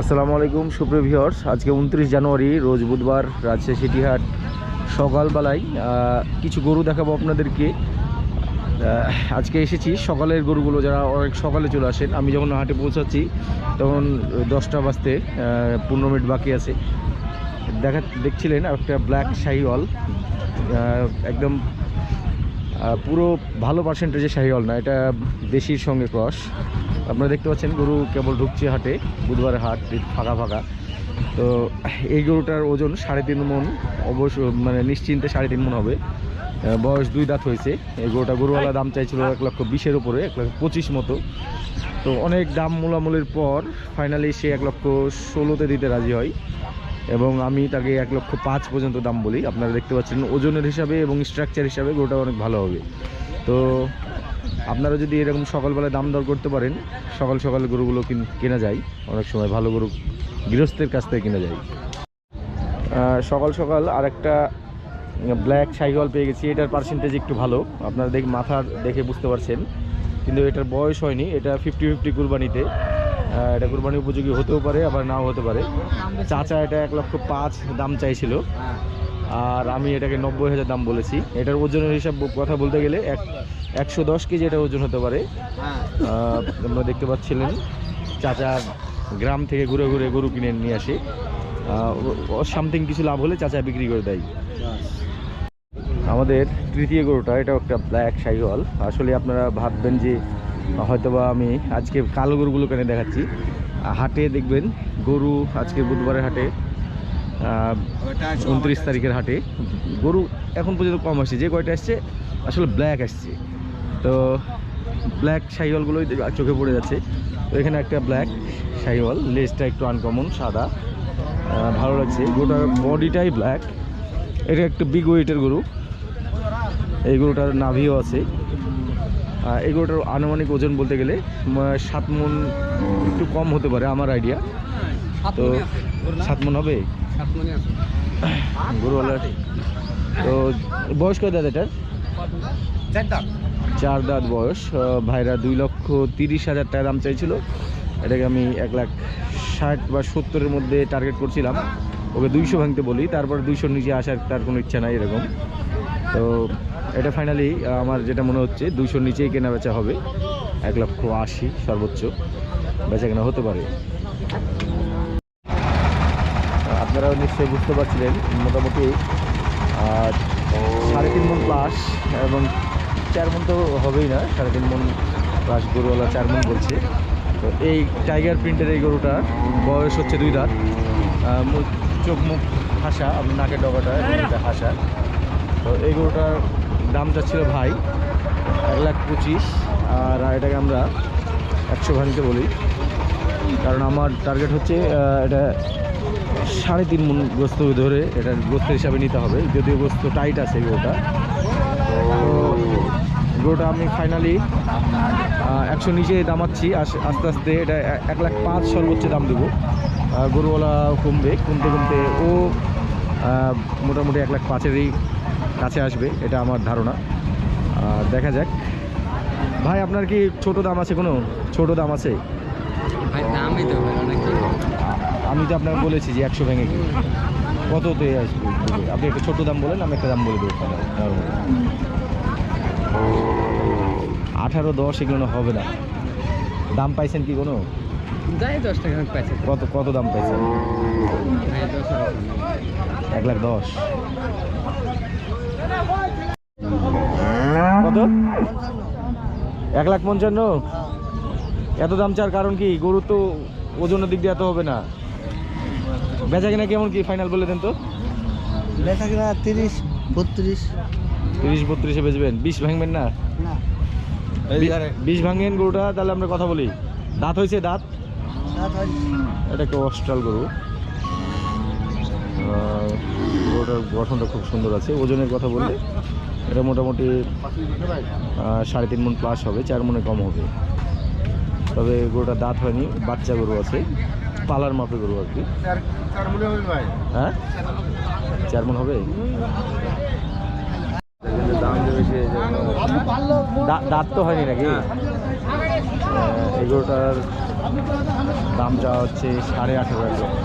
আসসালামু আলাইকুম, সুপ্রিয় ভিউয়ার্স। আজকে উনত্রিশ জানুয়ারি, রোজ বুধবার রাজশাহী সিটিহাট সকালবেলায়। কিছু গরু দেখাবো আপনাদেরকে। আজকে এসেছি সকালের গরুগুলো যারা অনেক সকালে চলে আসেন, আমি যখন হাটে পৌঁছাচ্ছি, তখন দশটা বাজতে পনেরো মিনিট বাকি আছে। দেখা দেখছিলেন একটা ব্ল্যাক শাহিওয়াল। একদম পুরো ভালো পার্সেন্টেজের শাহিওয়াল না, এটা দেশির সঙ্গে ক্রস আপনারা দেখতে পাচ্ছেন, গরু কেবল ঢুকছে হাটে, বুধবারের হাট ফাঁকা ফাঁকা। তো এই গরুটার ওজন সাড়ে তিন মন, অবশ্য মানে নিশ্চিন্তে সাড়ে তিন মন হবে। বয়স দুই দাঁত হয়েছে। এই গরুটা গরুওয়ালা দাম চাইছিল এক লক্ষ বিশের উপরে, এক লক্ষ পঁচিশ মতো। তো অনেক দাম মূলামূলির পর ফাইনালি সে এক লক্ষ ষোলোতে দিতে রাজি হয়। এবং আমি তাকে এক লক্ষ পাঁচ পর্যন্ত দাম বলি। আপনারা দেখতে পাচ্ছেন ওজনের হিসাবে এবং স্ট্রাকচার হিসাবে গরুটা অনেক ভালো হবে। তো আপনারা যদি এরকম সকালবেলায় দাম দর করতে পারেন, সকাল সকাল গরুগুলো কিন- যায়। অনেক সময় ভালো গরু গৃহস্থের কাছ থেকে কেনা যায়। সকাল সকাল আরেকটা ব্ল্যাক সাইকেল পেয়ে গেছি। এটার পার্সেন্টেজ একটু ভালো। আপনারা দেখ মাথার দেখে বুঝতে পারছেন। কিন্তু এটার বয়স হয়নি। এটা ফিফটি ফিফটি কুরবানিতে। এটা কুরবানি উপযোগী হতেও পারে, আবার নাও হতে পারে। চাচা এটা এক লক্ষ পাঁচ দাম চাইছিল। আর আমি এটাকে নব্বই হাজার দাম বলেছি। এটার ওজনের হিসাব কথা বলতে গেলে এক একশো দশ কেজি এটা ওজন হতে পারে। আপনারা দেখতে পাচ্ছিলেন, চাচা গ্রাম থেকে ঘুরে ঘুরে গরু কিনে নিয়ে আসে। সামথিং কিছু লাভ হলে চাচা বিক্রি করে দেয়। আমাদের তৃতীয় গরুটা এটা একটা ব্ল্যাক সাইওয়াল। আসলে আপনারা ভাববেন যে হয়তোবা আমি আজকে কালো গরুগুলো কেন দেখাচ্ছি। হাটে দেখবেন গরু আজকে বুধবারের হাটে উনত্রিশ তারিখের হাটে। গরু এখন পর্যন্ত কম আসছে, যে কয়টা আসছে, আসলে ব্ল্যাক আসছে। তো ব্ল্যাক শাহিওয়ালগুলোই চোখে পড়ে যাচ্ছে। তো এখানে একটা ব্ল্যাক শাহিওয়াল, লেজটা একটু আনকমন সাদা। ভালো লাগছে। গরুটার বডিটাই ব্ল্যাক এটা একটু বিগ ওয়েটের গরু। এই গরুটার নাভিও আছে। এই গরুটার আনুমানিক ওজন বলতে গেলে সাত মন একটু কম হতে পারে আমার আইডিয়া তো সাত মন হবে? গরুওয়ালার তো বয়স কত দাদা এটার? চার দাঁত। বয়স। ভাইরা দুই লক্ষ তিরিশ হাজার টাকা দাম চাইছিল। এটাকে আমি এক লাখ ষাট বা সত্তরের মধ্যে টার্গেট করছিলাম। ওকে দুইশো ভাঙতে বলি তারপর দুইশোর নিচে আসার তার কোনো ইচ্ছা নাই এরকম। তো এটা ফাইনালি আমার যেটা মনে হচ্ছে, দুইশোর নিচেই কেনা বেচা হবে। এক লক্ষ আশি সর্বোচ্চ বেচা কেনা হতে পারে। আপনারাও নিশ্চয়ই বুঝতে পারছিলেন, মোটামুটি সাড়ে তিন মন প্লাস এবং চার মন তো হবেই না, সাড়ে তিন মন প্লাস গরুওয়ালা চার মন বলছে। তো এই টাইগার প্রিন্টের এই গরুটার বয়স হচ্ছে দুই রাত চোখ মুখ হাসা নাকের ডগাটা হাসা। তো এই গরুটার দাম যাচ্ছিল ভাই এক লাখ পঁচিশ, আর এটাকে আমরা একশো ভাঙতে বলি। কারণ আমার টার্গেট হচ্ছে এটা সাড়ে তিন মন গোস্ত ধরে এটা গোস্তের হিসাবে নিতে হবে, যদিও গোস্ত টাইট আছে গরুটা। তো গরুটা আমি ফাইনালি একশো নিচে দামাচ্ছি, আস- আস্তে আস্তে এটা এক লাখ পাঁচ সর্বোচ্চ দাম দেবো। গরুওয়ালা কমবে, কমতে কমতে ও মোটামুটি এক লাখ পাঁচেরই কাছে আসবে এটা আমার ধারণা। আর দেখা যাক। ভাই আপনার কি ছোট দাম আছে কোনো? ছোট দাম আছে? তো আমি তো আপনাকে বলেছি যে একশো ভেঙে কি কততে আসবে? আপনি একটা ছোট দাম বলেন আমি একটা দাম বলে দেবো। আঠারো দশ এগুলো হবে না। দাম পাইছেন কি কোনো? কত কত দাম পাইছেন? এক লাখ দশ। কত? এক লাখ পঞ্চান্ন? এত দাম চার কারণ কি? গরু তো ওজনের দিক দিয়ে এত হবে না। বেচা কিনা কেমন কি? ফাইনাল বলে দেন তো। বেচা কিনা তিরিশ বত্রিশ। তিরিশ বত্রিশে বেচবেন। বিশ ভাঙবেন না? বিশ ভাঙেন গরুটা তাহলে আমরা কথা বলি। দাঁত হয়েছে দাঁত? এটা একটা অস্ট্রাল গরু। গরুটার গঠনটা খুব সুন্দর আছে। ওজনের কথা বললে এটা মোটামুটি সাড়ে তিন মন প্লাস হবে চার মনে কম হবে। তবে গরুটা দাঁত হয়নি বাচ্চা গরু আছে পালার মাপে গরু আর কি। হ্যাঁ? চার মন হবে? দাঁত তো হয়নি নাকি? আহ, এই গরুটার দাম চাওয়া হচ্ছে সাড়ে আঠেরো লক্ষ।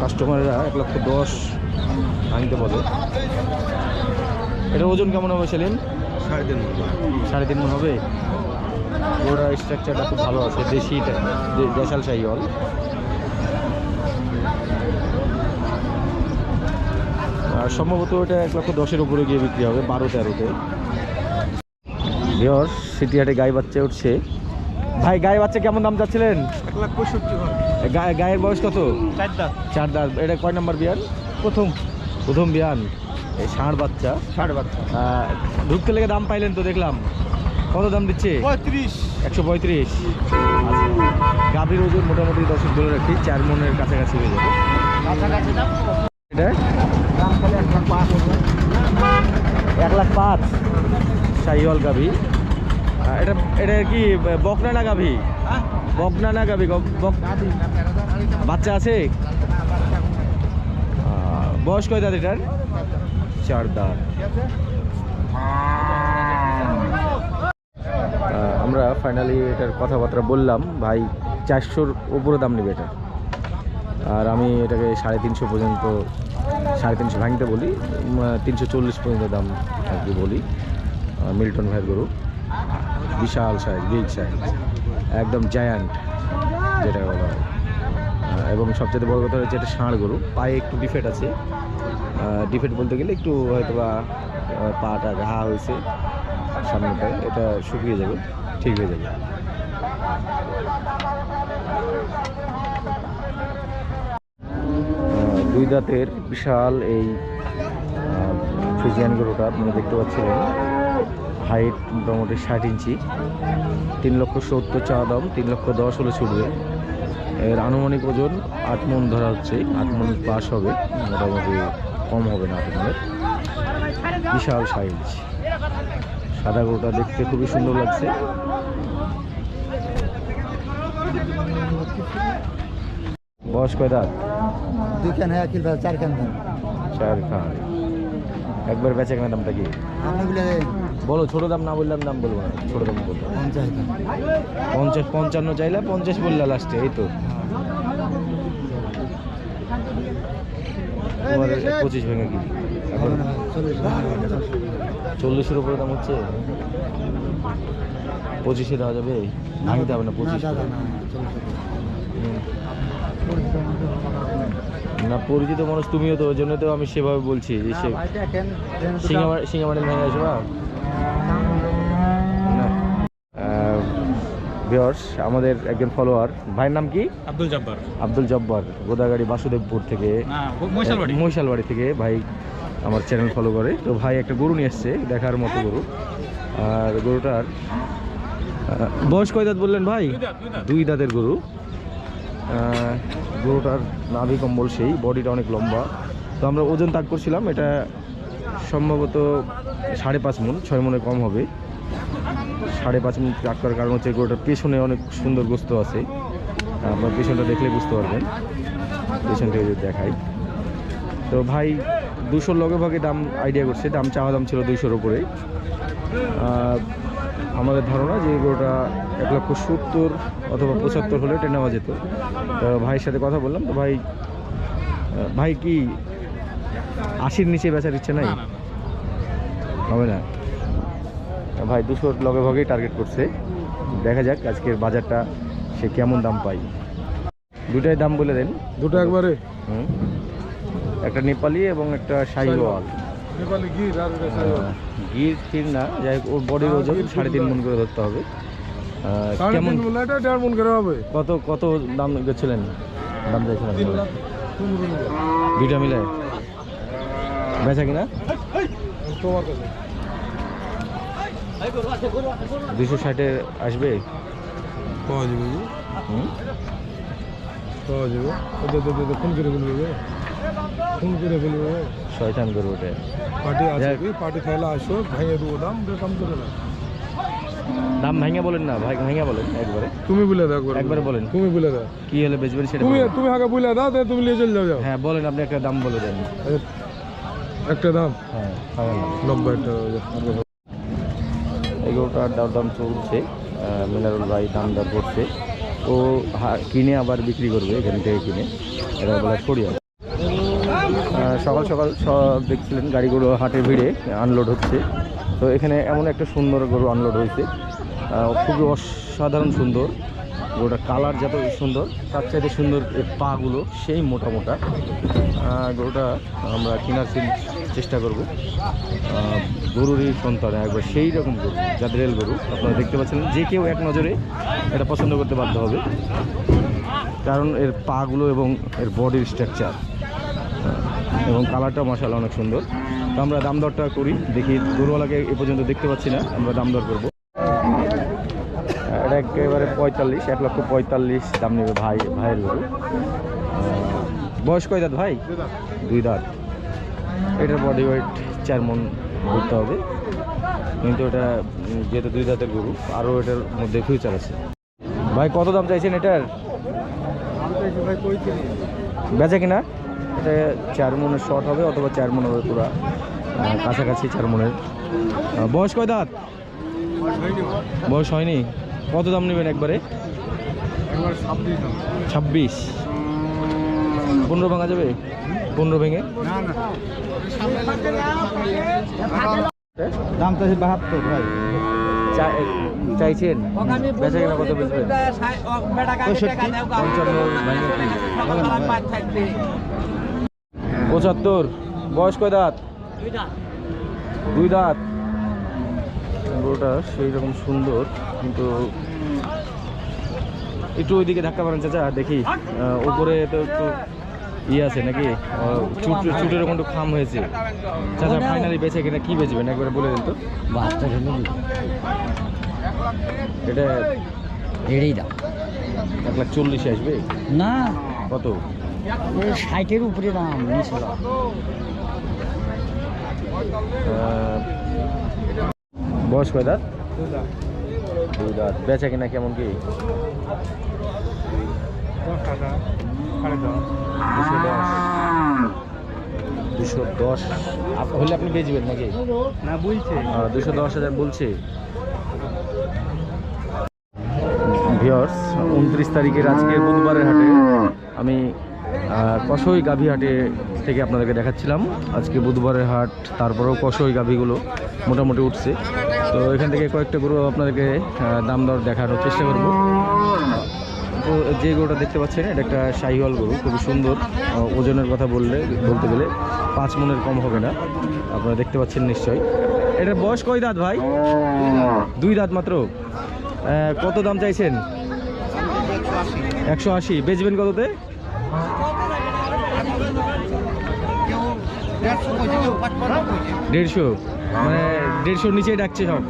কাস্টমাররা এক লক্ষ দশ ভাঙতে বলে। এটার ওজন কেমন হবে সেলিম? সাড়ে তিন সাড়ে তিন মন হবে? ওরা স্ট্রাকচারটা খুব ভালো আছে দেশি টা- দে- দেশাল শাহিওয়াল। আর সম্ভবত এটা এক লক্ষ দশের উপরে গিয়ে বিক্রি হবে বারো তেরোতে। বিয়র সিটি হাটে গাই বাচ্চা উঠছে। ভাই গাই বাচ্চা কেমন দাম চাচ্ছিলেন? এক লাখ পঁয়ষট্টি হয় গায়ের বয়স কত? চার দাঁত। চার দাঁত। এটা কয় নম্বর বিয়ান প্রথম। প্রথম বিয়ান। এই ষাঁড় বাচ্চা। ষাঁড় বাচ্চা। ঢুকতে লেগে দাম পাইলেন তো দেখলাম। কত দাম দিচ্ছে? পঁয়ত্রিশ। একশো পঁয়ত্রিশ। আচ্ছা। গাভীর ওজন মোটামুটি দর্শক বলে রাখি চার মনের কাছাকাছি হয়ে যাবে। কাছাকাছি দাম এটা? এক লাখ পাঁচ। হবে এক লাখ পাঁচ শাহিওয়াল গাভী। এটা এটা কি বকনা না গাভী বকনা না গাভী গ- বক- বাচ্চা আছে? বয়স কয় দাঁত চার দাঁত। আমরা ফাইনালি এটার কথাবার্তা বললাম। ভাই, চারশোর উপরে দাম নেবে এটা। আর আমি এটাকে সাড়ে তিনশো পর্যন্ত, সাড়ে তিনশো ভাঙতে বলি তিনশো চল্লিশ পর্যন্ত দাম আর কি বলি। মিল্টন ভাইয়ের গরু। বিশাল সাইজ বিগ সাইজ একদম জায়ান্ট যেটা বলা হয়। এবং সবচেয়ে বড় কথা হচ্ছে এটা ষাঁড় গরু, পায়ে একটু ডিফেক্ট আছে। ডিফেক্ট বলতে গেলে একটু হয়তো বা পাটা ঘা হয়েছে সামনেটায় এটা শুকিয়ে যাবে, ঠিক হয়ে যাবে। দুই দাঁতের বিশাল এই ফিজিয়ান গরুটা আপনারা দেখতে পাচ্ছিলেন। হাইট মোটামুটি ষাট ইঞ্চি। তিন লক্ষ সত্তর চা দাম তিন লক্ষ দশ হলে ছুটবে। এর আনুমানিক ওজন আট মন ধরা হচ্ছে আট মন পাস হবে মোটামুটি কম হবে না আট মনের। বিশাল সাইজ। সাদা গরুটা দেখতে খুবই সুন্দর লাগছে। বয়স কয় দাঁত? দুই খান হ্যাঁ চার খান চার খান একবার বেচে কেনা দামটা কি? বলে ছোট দাম না বললাম দাম বলব না। ছোট দাম বলব। পঞ্চাশ পঞ্চান্ন চাইলে পঞ্চাশ বললা লাস্টে এই তো। তোমার পঁচিশ ভেঙে কি? এখন চল্লিশের উপরে দাম হচ্ছে? পঁচিশে দেওয়া যাবে? ভাঙতে হবে না পঁচিশ না পরিচিত মানুষ তুমিও তো ওই জন্য তো আমি সেভাবে বলছি যে সে সিঙ্গামার সিঙ্গামারি ভেঙে আসবে না? ভিওর্স আমাদের একজন ফলোয়ার ভাইয়ের নাম কি? আব্দুল জব্বার। আব্দুল জব্বার গোদাগাড়ি বাসুদেবপুর থেকে মহিশালবাড়ি থেকে ভাই আমার চ্যানেল ফলো করে। তো ভাই একটা গরু নিয়ে এসছে দেখার মতো গরু। আর গরুটার বয়স কয় দাঁত বললেন ভাই? দুই দাঁত, দুই দাঁত। দুই দাঁতের গরু। গরুটার নাভি কম্বল সেই, বডিটা অনেক লম্বা। তো আমরা ওজন তাক করছিলাম, এটা সম্ভবত সাড়ে পাঁচ মন, ছয় মনে কম হবে। সাড়ে পাঁচ মিনিট তাক করার কারণ হচ্ছে গরুটার পেছনে অনেক সুন্দর গোস্ত আছে। আপনার পেছনটা দেখলে বুঝতে পারবেন, পেছন থেকে যদি দেখাই। তো ভাই, দুশোর লগে ভাগে দাম আইডিয়া করছে, দাম চাওয়া দাম ছিল দুইশোর উপরে। আমাদের ধারণা যে গরুটা এক লক্ষ সত্তর অথবা পঁচাত্তর হলে এটা নেওয়া যেত। তো ভাইয়ের সাথে কথা বললাম তো ভাই ভাই কি আশির নিচে বেচার ইচ্ছে নাই? না, না, না। হবে না। ভাই দুশোর লগে ভাগেই টার্গেট করছে। দেখা যাক আজকের বাজারটা সে কেমন দাম পাই দুটাই দাম বলে দেন। দুটো একবারে। হুম। একটা নেপালি এবং একটা শাহিওয়াল। নেপালি গির ফির না যাই হোক ওর বডির ওজন সাড়ে তিন মন করে ধরতে হবে। কেমন? মন কত কত দাম গেছিলেন? দাম চাইছিলেন দুইটা মিলে? বেচা কিনা? তোমার কাছে দুশো ষাটে আসবে? পাওয়া যাবে? পাওয়া যাবে। ফোন করে বলবে ফোন করে বলবে শয়তান করব পার্টি। আসবে পার্টি তাহলে আসো ভেঙে দেবো দাম করে দাম ভাঙে বলেন না ভাই ভাঙে বলেন একবারে। তুমি বলে দাও একবার। একবারে বলেন। তুমি বলে দাও। কি হলে বেচবেন সেটা তুমি। তুমি আগে বলে দাও তাহলে তুমি নিয়ে চলে যাও হ্যাঁ বলেন আপনি একটা দাম বলে দেন। একটা দাম? হ্যাঁ নব্বই টাকা এই গরুটার দাম। দাম চলছে মিনারুল ভাই দাম দর করছে ও কিনে আবার বিক্রি করবে এখান থেকে কিনে। এটা বলে ছড়িয়া সকাল সকাল সব দেখছিলেন গাড়িগুলো হাটে ভিড়ে আনলোড হচ্ছে। তো এখানে এমন একটা সুন্দর গরু আনলোড হয়েছে। খুবই অসাধারণ সুন্দর। গরুটা কালার যত সুন্দর, তার চাইতে সুন্দর পাগুলো সেই মোটা মোটা। গরুটা আমরা কেনার চেষ্টা করব। গরুরই সন্তান একবার সেই রকম গরু, জাদরেল গরু। আপনারা দেখতে পাচ্ছেন, যে কেউ এক নজরে এটা পছন্দ করতে বাধ্য হবে। কারণ এর পাগুলো এবং এর বডির স্ট্রাকচার এবং কালারটা মশালা অনেক সুন্দর। তো আমরা দাম দরটা করি। দেখি গরুওয়ালাকে এ পর্যন্ত দেখতে পাচ্ছি না, আমরা দাম দর করব। এটা একেবারে পঁয়তাল্লিশ, এক লক্ষ পঁয়তাল্লিশ দাম নেবে ভাই, ভাইয়ের গরু। বয়স কয় দাঁত ভাই? দুই দাঁত। এটার বডি ওয়েট চার মন ধরতে হবে। কিন্তু এটা যেহেতু দুই দাঁতের গরু, আরও এটার মধ্যে ফিউচার আছে। ভাই, কত দাম চাইছেন এটার? বেচা কিনা? এটা চার মনের শর্ট হবে অথবা চার মন হবে পুরো কাছাকাছি চার মনের। বয়স কয় দাঁত? বয়স হয়নি। কত দাম নেবেন একবারে? ছাব্বিশ পনেরো ভাঙা যাবে? পনেরো ভেঙে? দাম তো বাহাত্তর ভাই। চাইছেন? বেচা কিনা কত বেচবেন? পঞ্চান্ন? পঁচাত্তর। বয়স কয় দাঁত? দুই দাঁত। গরুটা সেই রকম সুন্দর কিন্তু একটু ওইদিকে ধাক্কা মারেন চাচা দেখি। উপরে তো একটু ইয়ে আছে নাকি? চুটের ওখানে একটু খাম হয়েছে। চাচা ফাইনালি বেঁচে কিনা কি বেচবেন? একবারে বলে দিন তো। হলে এটা এড়েই দাও। এক লাখ চল্লিশে আসবে? না। কত? ষাটের উপরে দাম দাম বয়স কয় দাঁত? দুই দাঁত। বেচা কিনা কেমন কি? দুশো দশ। আপ- হলে আপনি বেচবেন নাকি? না বলছে। দুশো দশ হাজার বলছে। ভিওর্স উনত্রিশ তারিখের আজকে বুধবারের হাটে আমি কসই গাভী হাটে থেকে আপনাদেরকে দেখাচ্ছিলাম। আজকে বুধবারের হাট, তারপরেও কসই গাভীগুলো মোটামুটি উঠছে। তো এখান থেকে কয়েকটা গরু আপনাদেরকে দাম দর দেখানোর চেষ্টা করব। তো যে গরুটা দেখতে পাচ্ছেন, এটা একটা শাহিওয়াল গরু, খুবই সুন্দর। ওজনের কথা বললে, বলতে গেলে পাঁচ মনের কম হবে না। আপনারা দেখতে পাচ্ছেন নিশ্চয়ই। এটার বয়স কয় দাঁত ভাই? দুই দাঁত মাত্র। কত দাম চাইছেন? একশো আশি। বেচবেন কততে? দেড়শো? মানে দেড়শোর নিচেই ডাকছে সব।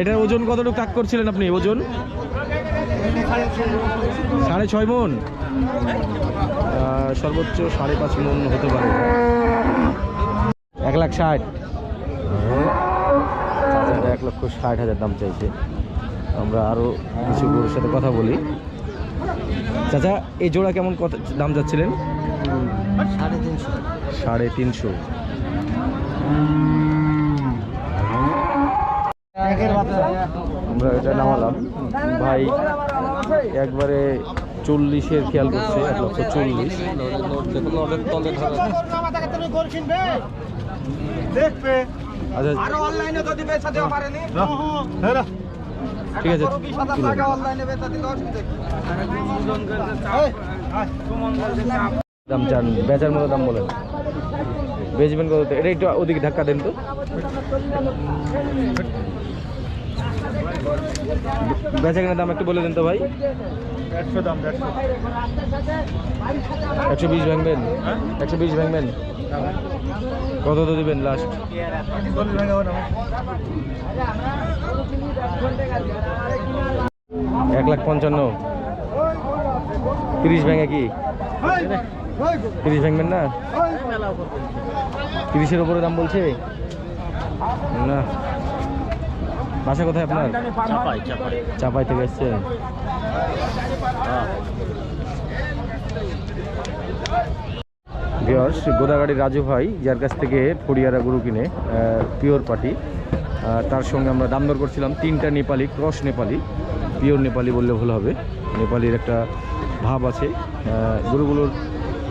এটার ওজন কতটুকু কাক করছিলেন আপনি, ওজন? সাড়ে ছয় মন? সর্বোচ্চ সাড়ে পাঁচ মন হতে পারে। এক লাখ ষাট। এক লক্ষ ষাট হাজার দাম চাইছে। আমরা আরও কিছু গরুর সাথে কথা বলি। চাচা এই জোড়া কেমন কত দাম যাচ্ছিলেন? সাড়ে তিনশো। সাড়ে তিনশো আমরা এটা নামালাম। ভাই একবারে চল্লিশের খেয়াল করছে এক লক্ষ চল্লিশ। আচ্ছা। ঠিক আছে। দাম চান বেচার মতো দাম বলেন। বেচবেন কত? এটা একটু ওদিকে ধাক্কা দেন তো। বেচা কেনার দাম একটু বলে দেন তো ভাই। একশো দাম একশো একশো বিশ ভাঙবেন? একশো বিশ ভাঙবেন? কত তো দিবেন লাস্ট এক লাখ পঞ্চান্ন। তিরিশ ভেঙে কি? তিরিশ ভাঙবেন না? তিরিশের উপরে দাম বলছে? না। বাসা কোথায় আপনার? চাপাই থেকে এসছেন গোদাগাড়ি রাজু ভাই যার কাছ থেকে ফড়িয়ারা গরু কিনে পিওর পার্টি। তার সঙ্গে আমরা দাম দর করছিলাম তিনটা নেপালি ক্রস নেপালি পিওর নেপালি বললে ভুল হবে। নেপালির একটা ভাব আছে। গরুগুলোর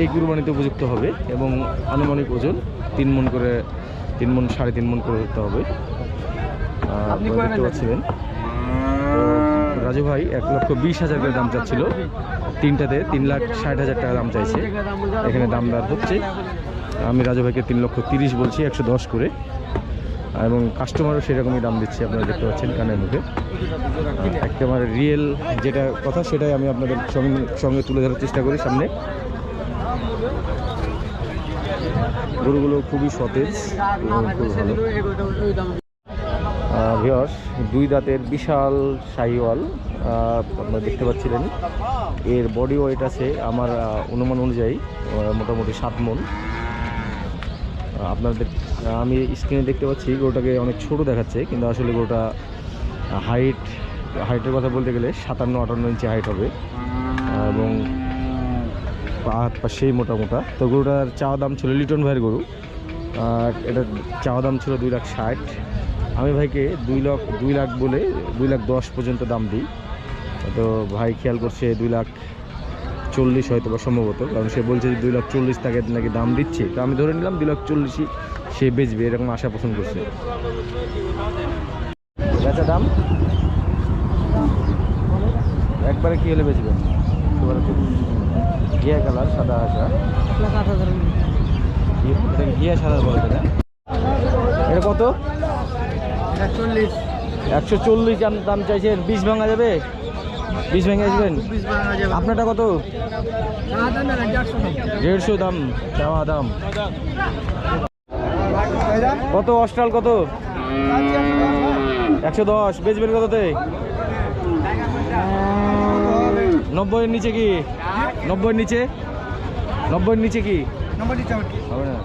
এই কুরবানিতে উপযুক্ত হবে এবং আনুমানিক ওজন তিন মন করে তিন মন সাড়ে তিন মন করে ধরতে হবে। দেখতে পাচ্ছিলেন রাজু ভাই এক লক্ষ বিশ হাজার করে দাম চাচ্ছিল। তিনটাতে তিন লাখ ষাট হাজার টাকা দাম চাইছে। এখানে দাম দর হচ্ছে। আমি রাজু ভাইকে তিন লক্ষ তিরিশ বলছি একশো দশ করে। এবং কাস্টমারও সেরকমই দাম দিচ্ছে, আপনারা দেখতে পাচ্ছেন কানের মুখে। একেবারে রিয়েল যেটা কথা, সেটাই আমি আপনাদের সঙ্গে তুলে ধরার চেষ্টা করি সামনে। গরুগুলো খুবই সতেজ খুব দুই দাঁতের বিশাল শাহিওয়াল আপনারা দেখতে পাচ্ছিলেন। এর বডি ওয়েট আছে, আমার অনুমান অনুযায়ী মোটামুটি সাত মন। আপনাদের আমি স্ক্রিনে দেখতে পাচ্ছি গরুটাকে অনেক ছোট দেখাচ্ছে, কিন্তু আসলে গরুটা হাইট হাইটের কথা বলতে গেলে সাতান্ন, আটান্ন ইঞ্চি হাইট হবে। এবং হাত পা সেই মোটা মোটা। তো গরুটার চাওয়া দাম ছিল লিটন ভাইয়ের গরু। আর এটার চাওয়া দাম ছিল দুই লাখ ষাট। আমি ভাইকে দুই লাখ দুই লাখ বলে দুই লাখ দশ পর্যন্ত দাম দিই। তো ভাই খেয়াল করছে দুই লাখ চল্লিশ হয়তো বা সম্ভবত কারণ সে বলছে যে দুই লাখ চল্লিশ তাকে নাকি দাম দিচ্ছে। তো আমি ধরে নিলাম দুই লাখ চল্লিশই সে বেচবে এরকম আশা পোষণ করছে। বেচা দাম? একবারে কি হলে বেচবেন ঘিয়া কালার সাদা এটা ঘিয়া সাদা বলতে না? এটা কত? চল্লিশ। একশো চল্লিশ দাম চাইছেন বিশ ভাঙা যাবে? বিশ ভেঙে আসবেন আপনারটা কত? দেড়শো দাম। চাওয়া দাম। কত? অস্ট্রাল কত? একশো দশ। বেচবেন কততে? নব্বইয়ের নিচে কি? নব্বইয়ের নিচে? নব্বইয়ের নিচে কি? হবে না।